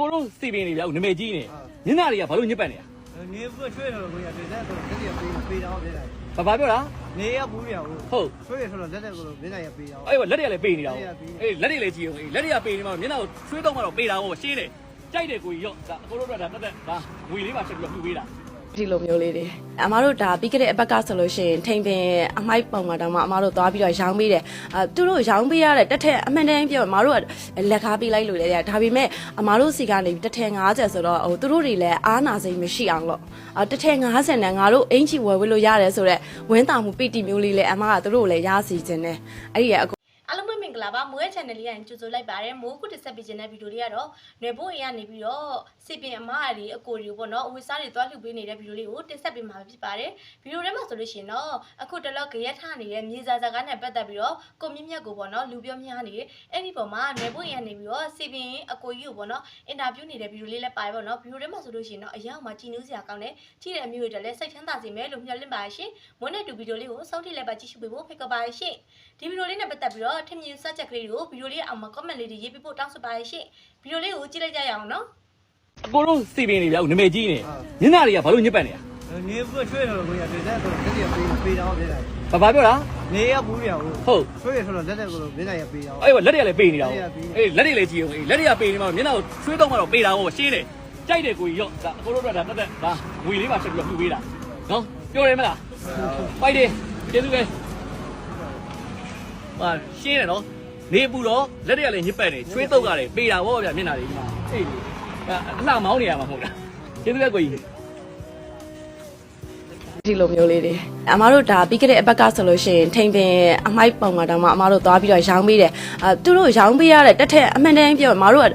ကိုတို့စီပင်တွေဗျာနမဲကြီးနေညနာတွေကဘာလို့ညစ်ပတ်နေရနေဘူးရွှေ့တော့ကိုရတဲ့တဲ့ကိုတက်ရပေးပေးတော့ပြလိုက်ဘာဘာပြောတာနေရဘူးရဘူးဟုတ်ရွှေ့ဆိုတော့လက်တဲ့ကိုမျက်နှာရပေးတော့အဲ့ဘာလက်တွေကလည်းပေးနေတာဟုတ်အေးလက်တွေလည်းကြည့်အောင်အေးလက်တွေကပေးနေမှာမျက်နှာကိုချွေးတော့မှတော့ပေးတာဟုတ်ရှင်းတယ်ကြိုက်တယ်ကိုကြီးရောဒါအကိုတို့တော့ဒါတက်တက်ဒါငွေလေးပါချက်ပြီးတော့ပြုပေးတာ ဒီလိုမျိုးလေးတွေအမားတို့ဒါပြီးခဲ့တဲ့အပတ်ကဆိုလို့ရှိရင်ထိန်ပင်အမိုက်ပုံမှာတောင်မှအမားတို့သွားပြီးတော့ရောင်းပေးတယ်အာသူတို့ရောင်းပေးရတဲ့တက်ထက်အမှန်တမ်းပြောအမားတို့ကလက်ကားပေးလိုက်လို့လေဒါပေမဲ့အမားတို့စီကနေတက်ထက်90ဆိုတော့ဟိုသူတို့တွေလည်းအားနာစိတ်မရှိအောင်လို့အာတက်ထက်90နဲ့ငါတို့အင်ချီဝယ်ဝယ်လို့ရတယ်ဆိုတော့ဝင်းတာမှုပိတိမျိုးလေးလည်းအမားကသူတို့ကိုလည်းရစီခြင်းတယ်အဲ့ဒီရဲ့အအားလုံးပဲမင်္္ဂလာပါမိုးရဲ့ channel လေးကနေကြိုဆိုလိုက်ပါတယ်မိုးခုတက်ဆက်ပေးခြင်းတဲ့ဗီဒီယိုလေးကတော့နွယ်ဘိုးအိမ်ကနေပြီးတော့စီပင်အမအလေးအကိုတွေပေါ့နော်အဝေးစားတွေတွားလှူပေးနေတဲ့ဗီဒီယိုလေးကိုတင်ဆက်ပေးမှာဖြစ်ပါတယ်ဗီဒီယိုထဲမှာဆိုလို့ရှိရင်တော့အခုတလော့ကရက်ထနေတဲ့မြေစာစကားနဲ့ပတ်သက်ပြီးတော့ကိုမြင့်မြတ်ကိုပေါ့နော်လူပြောများနေအဲ့ဒီပုံမှာနွယ်ဘိုးအိမ်ကနေပြီးတော့စီပင်အကိုကြီးကိုပေါ့နော်အင်တာဗျူးနေတဲ့ဗီဒီယိုလေးလည်းပါတယ်ပေါ့နော်ဗီဒီယိုထဲမှာဆိုလို့ရှိရင်တော့အရောက်မှာကြည်နူးစရာကောင်းတဲ့ကြည့်တဲ့အမျိုးတွေလည်းစိတ်ချမ်းသာစေမယ်လို့မျှော်လင့်ပါရှင်မွန်းနဲ့တူဗီဒီယိုလေးကိုစောင့်ကြည့်လိုက်ပါကြည့်ရှုပေးဖို့ဖိတ်ခေါ်ပါရှင်ဒီဗီဒီယိုလေးနဲ့ပတ်သက်ပြီးတော့ထင်မြင်စက်ချက်ကလေးတွေကိုဗီဒီယိုလေးအောက်မှာ comment လေးတွေရေးပေးဖို့တောင်းဆိုပါရရှင်ဗီဒီယိုလေးကိုကြည့်လိုက်ကြရအောင်နော်အကိုတို့စီပင်တွေဗျာနမဲကြီးနေညနာတွေကဘာလို့ညစ်ပတ်နေရနေဘူးရွှေ့တော့ကိုရတဲ့တဲ့ကိုတက်ရပေးပေးတော့ပြလိုက်ဘာဘာပြောတာနေရဘူးရဘူးဟုတ်ရွှေ့ဆိုတော့လက်တဲ့ကိုမျက်နှာရပေးတော့အဲ့ဘာလက်တွေကလည်းပေးနေတာဟုတ်အေးလက်တွေလည်းကြည့်အောင်အေးလက်တွေကပေးနေမှာမျက်နှာကိုချွေးတော့မှတော့ပေးတာဟုတ်ရှင်းတယ်ကြိုက်တယ်ကိုကြီးရောဒါအကိုတို့တော့ဒါတက်တက်ဒါငွေလေးပါချက်ပြီးတော့ပြုပေးတာနော်ပြောတယ်မလားပိုက်တယ်ကျေးဇူးပဲဟာရှင်းတယ်နော် နေပူတော့လက်တွေကလည်းညစ်ပတ်နေချွေးတော့ကလည်းပေးတာဗောဗျာမျက်နှာလေးဒီမှာအေးလေအလှမောင်းနေရမှာမဟုတ်လားကျေးဇူးပဲကိုကြီး ဒီလိုမျိုးလေးတွေအမားတို့ဒါပြီးခဲ့တဲ့အပတ်ကဆိုလို့ရှိရင်ထိန်ပင်အမိုက်ပုံမှာတောင်မှအမားတို့သွားပြီးတော့ရောင်းပေးတယ်အာသူတို့ရောင်းပေးရတဲ့တက်ထက်အမှန်တမ်းပြောအမားတို့က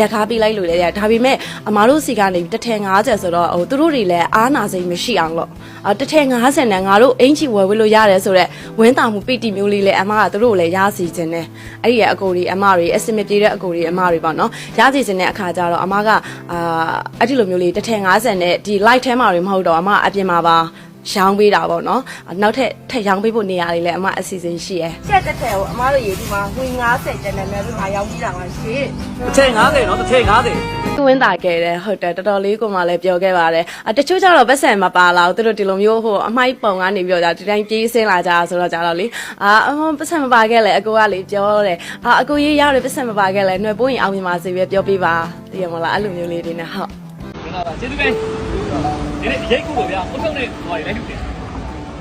လက်ကားပေးလိုက်လို့လေဒါပေမဲ့အမားတို့စီကနေတက်ထက်90ဆိုတော့ဟိုသူတို့တွေလည်းအားနာစိတ်မရှိအောင်လို့အာတက်ထက်90နဲ့ငါတို့အင်ချီဝယ်ဝယ်လို့ရတယ်ဆိုတော့ဝင်းတာမှုပိတိမျိုးလေးလည်းအမားကသူတို့ကိုလည်းရစီခြင်းတယ်အဲ့ဒီရဲ့အကိုတွေအမတွေအစင်မပြေတဲ့အကိုတွေအမတွေပေါ့နော်ရစီခြင်းတဲ့အခါကျတော့အမားကအာအဲ့ဒီလိုမျိုးလေးတက်ထက်90နဲ့ဒီ light ထဲမှာတွေမဟုတ်တော့အမအပြင်မှာပါရောင်းပေးတာပေါ့နော်နောက်ထပ်ထပ်ရောင်းပေးဖို့နေရာလေးလည်းအမအစီအစဉ်ရှိရယ်ချက်တက်တဲ့ကိုအမတို့ရေဒီမှာငွေ90ကျန်တယ်များဒီမှာရောင်းပြီးတာပါရှင်တစ်ထည့်90နော်တစ်ထည့်90သူဝင်းတာခဲ့တယ်ဟုတ်တယ်တော်တော်လေးကိုမှလည်းပြောခဲ့ပါတယ်အတချို့ကျတော့ပတ်စံမပါလာဘူးသူတို့ဒီလိုမျိုးဟိုအမိုက်ပုံကနေပြီးတော့ဒီတိုင်းပြေးဆင်းလာကြတာဆိုတော့ကြတော့လေအာအမပတ်စံမပါခဲ့လေအကိုကလေပြောတယ်အာအကိုရေးရတယ်ပတ်စံမပါခဲ့လေຫນွေပိုးရင်အောင်မြင်ပါစေပဲပြောပြပါသိရမလားအဲ့လိုမျိုးလေးတွေနဲ့ဟုတ်ဟုတ်လားကျေးဇူးပဲ ဒီနေ့ရိတ်ကူပါဗျာအုတ်ထုတ်နဲ့ဟော်လိုက်တယ်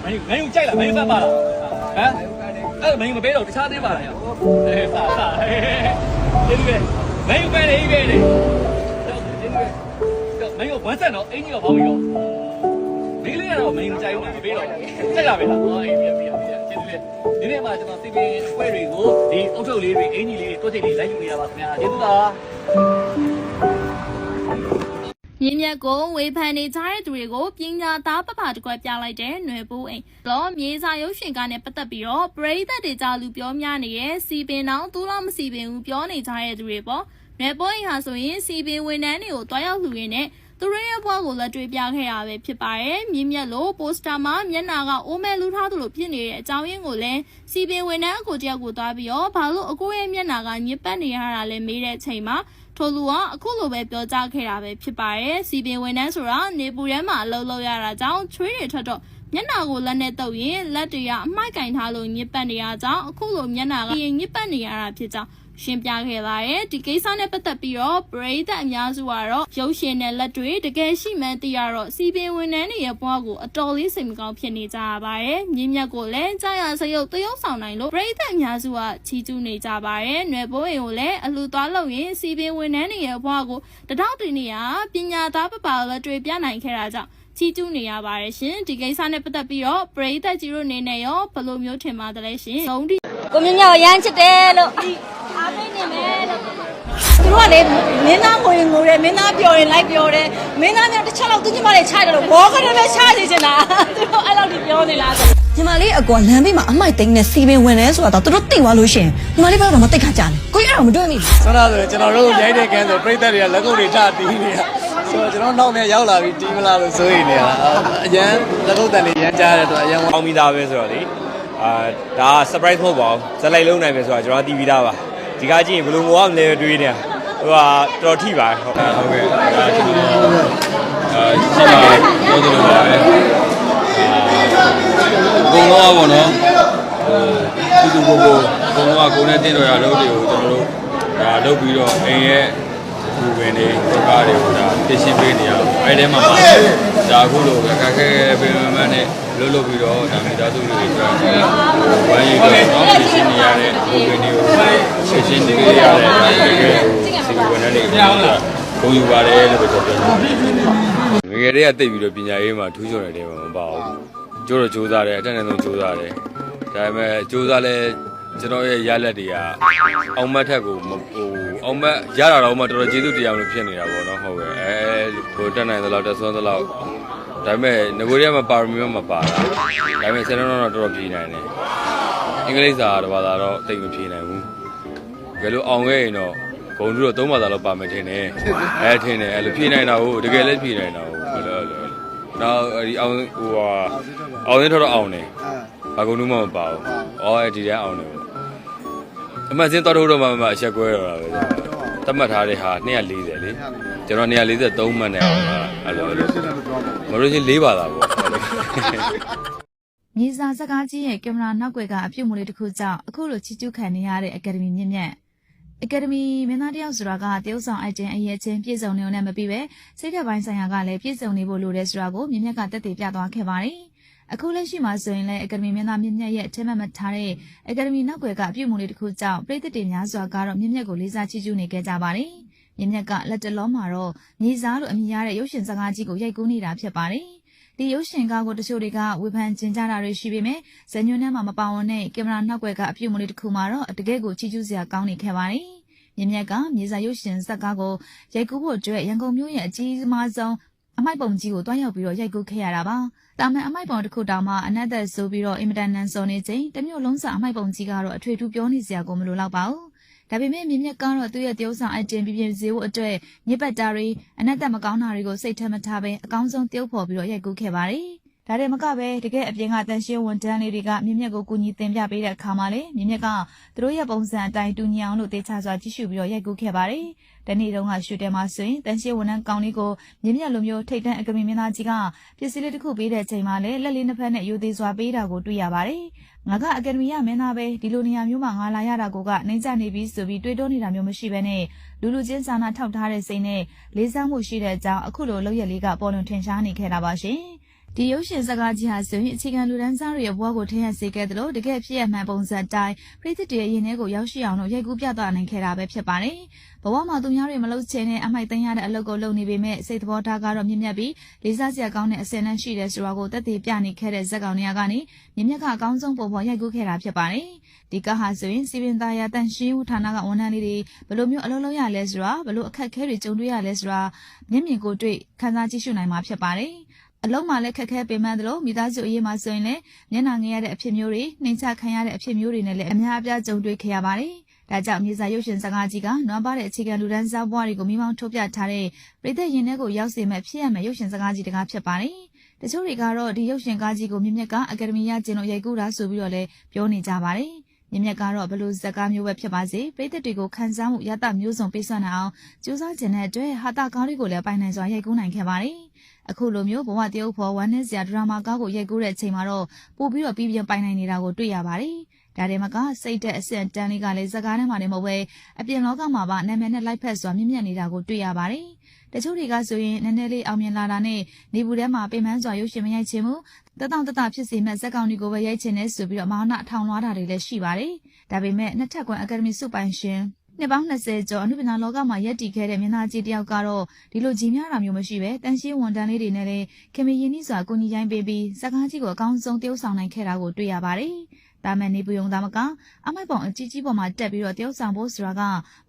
မင်းမင်းကြိုက်လားမင်းပတ်ပါလားဟမ်အဲ့မင်းမပေးတော့တခြားသေးပါလားအေးပါပါကျေးဇူးပဲမင်းပဲလေပဲလေတော့ကျေးဇူးပဲတော့မင်းကဝမ်းဆက်တော့အင်ကြီးကဘောင်းပြီးတော့ဒီလေးကတော့မင်းမကြိုက်ဘူးမပေးတော့ကြိုက်လာပဲလားဟောအေးပြပြပြကျေးဇူးပဲဒီနေ့မှကျွန်တော်စီပင်အခွဲတွေကိုဒီအုတ်ထုတ်လေးတွေအင်ကြီးလေးတွေတိုးချိတ်လေးလိုက်ယူပေးတာပါခင်ဗျာကျေးဇူးပါ မြင်းမြတ်ကိုဝေဖန်နေကြတဲ့သူတွေကိုပညာသားပပတကွက်ပြလိုက်တဲ့ຫນွေပိုးအိမ်လောမြေစာရုပ်ရှင်ကနဲ့ပတ်သက်ပြီးတော့ပရိသတ်တွေကြလူပြောများနေတဲ့စီပင်တောင်သူတော့မစီပင်ဘူးပြောနေကြတဲ့သူတွေပေါ့ຫນွေပိုးအိမ်ဟာဆိုရင်စီပင်ဝန်ထမ်းတွေကိုတွားရောက်လူရင်းနဲ့သူတို့ရဲ့ဘဝကိုလက်တွေ့ပြခဲ့ရပဲဖြစ်ပါတယ်မြင်းမြတ်လို့ပိုစတာမှာမျက်နာကအိုးမဲလူထားသလိုဖြစ်နေတဲ့အကြောင်းရင်းကိုလည်းစီပင်ဝန်ထမ်းအကိုတယောက်ကိုတွားပြီးတော့ဘာလို့အကိုရဲ့မျက်နာကညစ်ပတ်နေရတာလဲမေးတဲ့အချိန်မှာ ထိုလူကအခုလိုပဲပြောကြားခဲ့တာပဲဖြစ်ပါတယ်။စီပင်ဝန်ထမ်းဆိုတာနေပူရဲမှာအလုပ်လုပ်ရတာကြောင့်ချွေးတွေထွက်တော့မျက်နှာကိုလက်နဲ့တုပ်ရင်လက်တွေကအမိုက်ကင်ထားလို့ညစ်ပတ်နေရကြောင်းအခုလိုမျက်နှာကရင်ညစ်ပတ်နေရတာဖြစ်ကြောင်း ရှင်းပြခဲ့ပါတယ်ဒီကိစ္စနဲ့ပတ်သက်ပြီးတော့ပရိသတ်အများစုကတော့ရုပ်ရှင်နဲ့လက်တွေတကယ်ရှိမှန်းသိရတော့စီပင်ဝန်ထမ်းတွေရဲ့ဘဝကိုအတော်လေးစိတ်မကောင်းဖြစ်နေကြရပါတယ်မြင်းမြတ်ကိုလည်းကြာရစရုပ်တရုပ်ဆောင်နိုင်လို့ပရိသတ်အများစုကချီးကျူးနေကြပါတယ်ຫນွေဘိုးအိမ်ကိုလည်းအလှသွားလို့ရင်စီပင်ဝန်ထမ်းတွေရဲ့ဘဝကိုတထောက်တင်နေရပညာသားပပလက်တွေပြနိုင်ခဲ့တာကြောင့်ချီးကျူးနေရပါတယ်ရှင်ဒီကိစ္စနဲ့ပတ်သက်ပြီးတော့ပရိသတ်ကြီးတို့အနေနဲ့ရောဘယ်လိုမျိုးထင်ပါတယ်ရှင်သုံးတိကိုမြင့်မြတ်ကိုရမ်းချစ်တယ်လို့ အားပေးနေမယ်လို့သူတို့ကလေမင်းသားငိုရင်ငိုတယ်မင်းသားပျော်ရင်လိုက်ပျော်တယ်မင်းသားများတစ်ချက်လောက်သူညီမလေးချတယ်လို့ဘောကလည်းပဲချနေချင်တာသူတို့အဲ့လောက်ကြီးပြောနေလားဆိုညီမလေးအကွာလမ်းဘေးမှာအမိုက်သိမ်းနေစီပင်ဝင်နေဆိုတာတော့သူတို့သိသွားလို့ရှိရင်ညီမလေးဘာလို့မသိခါကြလဲကိုကြီးအဲ့တော့မတွေ့မိဘူးဆောနာဆိုကျွန်တော်တို့ရိုက်တဲ့ကန်းဆိုပြိတ္တတွေကလက်ကုပ်တွေထတီးနေတာဆိုတော့ကျွန်တော်နောက်နဲ့ရောက်လာပြီးတီးမလားလို့စိုးရိမ်နေတာအရန်လက်ကုပ်တန်တွေရမ်းကြားတဲ့အတွက်အရန်အောင်မိသားပဲဆိုတော့လေအာဒါက surprise မဟုတ်ပါဘူးဇက်လိုက်လုံးနိုင်ပဲဆိုတော့ကျွန်တော်တီးပြီးသားပါ ဒီကကြည့်ရင်ဘယ်လိုငိုရမလဲတွေးနေတာဟိုဟာတော်ထိပါဟုတ်ဟုတ်ကဲ့ဒါကျွန်တော်အာရှင်းပါပြောသလိုပါပဲဘုံတော့ဘောနော်သူသူဘုံဘုံဘုံတော့ကိုနဲ့တင်းတော်ရလုပ်တွေကိုကျွန်တော်တို့ဒါလုပ်ပြီးတော့အိမ်ရဲ့ဘူဝင်တွေဒုက္ခတွေကိုဒါသိရှိပေးနေရအောင်အဲ့ဒီမှာမှာဒါအခုလိုခက်ခဲပင်မနဲ့လှုပ်လှုပ်ပြီးတော့ဒါမိသားစုတွေအတွက်ဝမ်းရည်တော့သိရှိနေရတဲ့ဘူဝင်တွေကို သိရှိနေရတဲ့ဒါတကယ်စီဝင်တဲ့နေရာဂုဏ်ယူပါတယ်လို့ပြောပြတယ်ငယ်ငယ်တည်းကတိတ်ပြီးတော့ပညာရေးမှာထူးချွန်တယ်မပါဘူးကျိုးတော့စူးစမ်းတယ်အတက်နဲ့ဆုံးစူးစမ်းတယ်ဒါပေမဲ့စူးစမ်းလဲကျွန်တော်ရဲ့ရလက်တွေကအောင်မတ်ထက်ကိုမဟိုအောင်မတ်ရတာတော့မှတော်တော်ကျေးဇူးတရားလို့ဖြစ်နေတာပေါ့နော်ဟုတ်ကဲ့အဲဟိုတက်နိုင်သလောက်တက်ဆွမ်းသလောက်ဒါပေမဲ့ငကိုရီးယားမှာပါရမီမပါတာဒါပေမဲ့ဆယ်လုံးတော့တော်တော်ပြေးနိုင်တယ်အင်္ဂလိပ်စာတော့ဘာသာတော့တိတ်မပြေးနိုင်ဘူး ဘယ်လိုအောင်ခဲ့ရင်တော့ဂုံတူတော့သုံးဘာသာလောက်ပါမယ်ထင်တယ်အဲထင်တယ်အဲ့လိုပြေးနိုင်တာကိုတကယ်လည်းပြေးနိုင်တာကိုဟုတ်တယ်ဟုတ်တယ်နောက်ဒီအောင်ဟိုဟာအောင်သေးတော့အောင်တယ်ဘာကုန်လို့မှမပါဘူးအော်ဒီတန်းအောင်တယ်ပေါ့အမှန်စင်းတော်တော့တော့မှမှအချက်ကွဲတော့တာပဲတတ်မှတ်ထားတဲ့ဟာ240လေကျွန်တော်243မှတ်နေအောင်အဲ့လိုအဲ့လိုမလို့ချင်း၄ဘာသာပေါ့မြေစာစကားကြီးရဲ့ကင်မရာနောက်ွယ်ကအပြုတ်မှုလေးတစ်ခုကြောင့်အခုလိုချီကျူးခံနေရတဲ့အကယ်ဒမီမြင့်မြတ် အကယ်ဒမီမင်းသားတယောက်ဆိုတာကတရုတ်ဆောင်အိုက်တင်အရေးချင်းပြည့်စုံနေုံနဲ့မပြီးပဲစိတ်ဓာတ်ပိုင်းဆိုင်ရာကလည်းပြည့်စုံနေဖို့လိုတယ်ဆိုတာကိုမြင့်မြတ်ကတက်တည်ပြသွားခဲ့ပါတယ်။အခုလက်ရှိမှာဆိုရင်လည်းအကယ်ဒမီမင်းသားမြင့်မြတ်ရဲ့အထက်မှတ်မှတ်ထားတဲ့အကယ်ဒမီနောက်ွယ်ကအပြုတ်မှုလေးတစ်ခုကြောင့်ပြည်သက်တွေများစွာကတော့မြင့်မြတ်ကိုလေးစားချီးကျူးနေခဲ့ကြပါတယ်။မြင့်မြတ်ကလက်တလုံးမှာတော့မြေစာလို့အမည်ရတဲ့ရုပ်ရှင်စကားကြီးကိုရိုက်ကူးနေတာဖြစ်ပါတယ်။ ဒီရုပ်ရှင်ကားကိုတချို့တွေကဝေဖန်ကျင်ကြတာတွေရှိပေမဲ့ဇညွန်းထဲမှာမပါဝင်တဲ့ကင်မရာနောက်ွယ်ကအပြုတ်မလေးတစ်ခုမှာတော့တကယ်ကိုချီးကျူးစရာကောင်းနေခဲ့ပါတယ်။မြင်မြတ်ကမြေစာရုပ်ရှင်ဇာတ်ကားကိုရိုက်ကူးဖို့အတွက်ရန်ကုန်မြို့ရဲ့အကြီးမားဆုံးအမိုက်ပုံကြီးကိုတွားရောက်ပြီးတော့ရိုက်ကူးခဲ့ရတာပါ။တာမန်အမိုက်ပုံတစ်ခုတောင်မှအနက်သက်ဆိုပြီးတော့အင်မတန်နန်စော်နေချိန်တစ်မျိုးလုံးစာအမိုက်ပုံကြီးကတော့အထွေထူးပြောနေစရာကိုမလိုတော့ပါဘူး။ ဒါပေမဲ့မြင်မြတ်ကတော့သူ့ရဲ့တရုပ်ဆောင်အတင်ပြပြစေဖို့အတွက်ညစ်ပတ်တာတွေအနက်သက်မကောင်းတာတွေကိုစိတ်ထဲမထားဘဲအကောင်းဆုံးတရုပ်ဖော်ပြီးတော့ရိုက်ကူးခဲ့ပါတယ်။ ဒါတွေမကပဲတကယ်အပြင်ကတန်ရှင်းဝန်တန်းလေးတွေကမြင့်မြတ်ကိုကူညီတင်ပြပေးတဲ့အခါမှာလေမြင့်မြတ်ကသူတို့ရဲ့ပုံစံအတိုင်းတူညီအောင်လို့တေချာစွာကြည့်ရှုပြီးတော့ရိုက်ကူးခဲ့ပါတယ်။တနေ့တုန်းကရှူတယ်မှာဆိုရင်တန်ရှင်းဝန်တန်းကောင်းလေးကိုမြင့်မြတ်လိုမျိုးထိတ်တန့်အကမီမင်းသားကြီးကပစ္စည်းလေးတစ်ခုပေးတဲ့ချိန်မှာလေလက်လေးနှစ်ဖက်နဲ့ယူသေးစွာပေးတာကိုတွေ့ရပါတယ်။ငါကအကယ်ဒမီရမင်းသားပဲဒီလိုနေရာမျိုးမှာငါလာရတာကိုကနှိမ့်ချနေပြီဆိုပြီးတွေးတောနေတာမျိုးမရှိဘဲနဲ့လူလူချင်းစာနာထောက်ထားတဲ့စိတ်နဲ့လေးစားမှုရှိတဲ့အကြောင်းအခုလိုလောက်ရက်လေးကပေါ်လွင်ထင်ရှားနေခဲ့တာပါရှင်။ ဒီရုပ်ရှင်စကားကြီးဟာဆိုရင်အခြေခံလူဒန်းစားတွေရဲ့ဘဝကိုထင်ဟပ်စေခဲ့တယ်လို့တကယ်ဖြစ်ရမှန်ပုံစံတိုင်းပြည်သူတွေရဲ့ရင်ထဲကိုရောက်ရှိအောင်လို့ရိုက်ကူးပြသနိုင်ခဲ့တာပဲဖြစ်ပါတယ်။ဘဝမှာသူများတွေမလုပ်ချင်တဲ့အမိုက်သိမ်းရတဲ့အလုပ်ကိုလုပ်နေပေမဲ့စိတ်သဘောထားကတော့မြင့်မြတ်ပြီးလေးစားစရာကောင်းတဲ့အစင်နဲ့ရှိတယ်ဆိုတာကိုသက်သေပြနေခဲ့တဲ့ဇက်ကောင်တွေကကနေမြင့်မြတ်ကအကောင်းဆုံးပုံပေါ်ရိုက်ကူးခဲ့တာဖြစ်ပါတယ်။ဒီကဟာဆိုရင်စီပင်သားရတန်ရှင်းဦးဌာနကဝန်ထမ်းလေးတွေဘယ်လိုမျိုးအလုပ်လုပ်ရလဲဆိုတာဘယ်လိုအခက်အခဲတွေကြုံတွေ့ရလဲဆိုတာမျက်မြင်ကိုတွေ့ခန်းစားကြည့်ရှုနိုင်မှာဖြစ်ပါတယ်။ အလုံးမှလည်းခက်ခဲပင်ပန်းသလိုမိသားစုအရေးမှာဆိုရင်လည်းမျက်နှာငယ်ရတဲ့အဖြစ်မျိုးတွေနှိမ်ချခံရတဲ့အဖြစ်မျိုးတွေနဲ့လည်းအများအပြားကြုံတွေ့ခဲ့ရပါတယ်။ဒါကြောင့်မြေစာရုပ်ရှင်စကားကြီးကနွမ်းပါတဲ့အခြေခံလူဒန်းစားဘဝတွေကိုမိမောင်းထုတ်ပြထားတဲ့ပြည်သက်ရင်ထဲကိုရောက်စေမဲ့ဖြစ်ရမယ့်ရုပ်ရှင်စကားကြီးတကားဖြစ်ပါတယ်။တချို့တွေကတော့ဒီရုပ်ရှင်ကားကြီးကိုမြင့်မြတ်ကအကယ်ဒမီရကျင်းလို့ရိုက်ကူးတာဆိုပြီးတော့လည်းပြောနေကြပါတယ်။ မြင့်မြတ်ကတော့ဘလို့ဇက်ကားမျိုးပဲဖြစ်ပါစေပြည်သက်တွေကိုခန်းစားမှုရတမျိုးစုံပေးစွမ်းနိုင်အောင်ကြိုးစားခြင်းတဲ့အတွက်ဟာတာကားတွေကိုလည်းပိုင်နိုင်စွာရိုက်ကူးနိုင်ခဲ့ပါတယ်။အခုလိုမျိုးဘဝတရုပ်ဖော်ဝမ်းနဲ့စရာဒရာမာကားကိုရိုက်ကူးတဲ့အချိန်မှာတော့ပို့ပြီးတော့ပြည်ပြပိုင်နိုင်နေတာကိုတွေ့ရပါတယ်။ ဒါတွေမကစိတ်တဲ့အဆင့်တန်းလေးကလည်းဇကားထဲမှာနေမဟုတ်ပဲအပြင်လောကမှာပါနာမည်နဲ့လိုက်ဖက်စွာမြင့်မြတ်နေတာကိုတွေ့ရပါတယ်။တချို့တွေကဆိုရင်နည်းနည်းလေးအောင်မြင်လာတာနဲ့နေဘူးထဲမှာပင်ပန်းစွာရုပ်ရှင်မရိုက်ချင်ဘူးတတောင်တတဖြစ်စေမဲ့ဇက်ကောင်တွေကိုပဲရိုက်ချင်နေဆိုပြီးတော့မောင်နှအထောင်လွှားတာတွေလည်းရှိပါတယ်။ဒါပေမဲ့နှစ်ထပ်ကွန်အကယ်ဒမီစုပိုင်ရှင်နှစ်ပေါင်း20ကျော်အနုပညာလောကမှာရပ်တည်ခဲ့တဲ့မျက်နှာကြီးတယောက်ကတော့ဒီလိုကြီးများတာမျိုးမရှိပဲတန်ရှင်းဝန်တန်းလေးတွေနဲ့လည်းခင်မရင်နှီးစွာကိုကြီးရိုင်းပေးပြီးစကားကြီးကိုအကောင်းဆုံးတရုပ်ဆောင်နိုင်ခဲ့တာကိုတွေ့ရပါတယ်။ တာမန်နေပူယုံသားမကအမိုက်ပုံအကြီးကြီးပေါ်မှာတက်ပြီးတော့တရုပ်ဆောင်ဖို့ဆိုတာက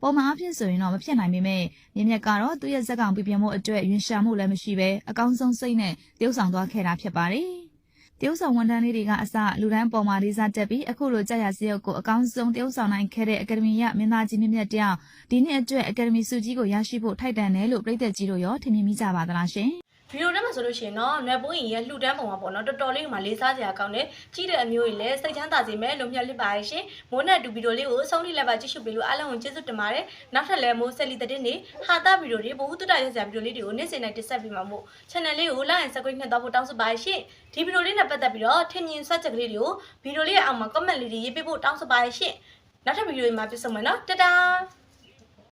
ပုံမှန်အဖြစ်ဆိုရင်တော့မဖြစ်နိုင်ပေမဲ့မြင့်မြတ်ကတော့သူ့ရဲ့ဇက်ကောင်ပြပြမှုအတွက်ရင်ရှာမှုလည်းမရှိပဲအကောင်းဆုံးစိတ်နဲ့တရုပ်ဆောင်သွားခဲ့တာဖြစ်ပါတယ်။တရုတ်ဆောင်ဝန်ထမ်းလေးတွေကအစလူတန်းပေါ်မှာလေးစားတက်ပြီးအခုလိုကြာရစရုပ်ကိုအကောင်းဆုံးတရုတ်ဆောင်နိုင်ခဲ့တဲ့အကယ်ဒမီရမင်းသားကြီးမြင့်မြတ်တယောက်ဒီနှစ်အတွက်အကယ်ဒမီဆုကြီးကိုရရှိဖို့ထိုက်တန်တယ်လို့ပြည်သက်ကြီးတို့ရောထင်မြင်မိကြပါသလားရှင်။ ဗီဒီယိုထဲမှာဆိုလို့ရှိရင်တော့နွယ်ပိုးရင်ရဲ့လှူဒန်းပုံမှာပေါ့နော်တော်တော်လေးမှလေးစားစရာကောင်းတယ်ကြီးတဲ့အမျိုးကြီးလည်းစိတ်ချမ်းသာစေမယ်လို့မျှော်လင့်ပါတယ်ရှင်မိုးနဲ့အတူဗီဒီယိုလေးကိုအဆုံးထိလည်းပါကြည့်ရှုပေးလို့အားလုံးကိုကျေးဇူးတင်ပါတယ်နောက်ထပ်လည်းမိုးဆက်လီတဲ့နေဟာတာဗီဒီယိုတွေဘဝတုတရစရာဗီဒီယိုလေးတွေကိုနေ့စဉ်နဲ့တင်ဆက်ပေးမှာမို့ channel လေးကို like and subscribe နှက်တော့ဖို့တောင်းဆိုပါတယ်ရှင်ဒီဗီဒီယိုလေးနဲ့ပတ်သက်ပြီးတော့ထင်မြင်ဆွတ်ချက်ကလေးတွေကိုဗီဒီယိုလေးရဲ့အောက်မှာ comment လေးတွေရေးပေးဖို့တောင်းဆိုပါတယ်ရှင်နောက်ထပ်ဗီဒီယိုတွေမှာပြန်ဆုံမယ်နော်တတား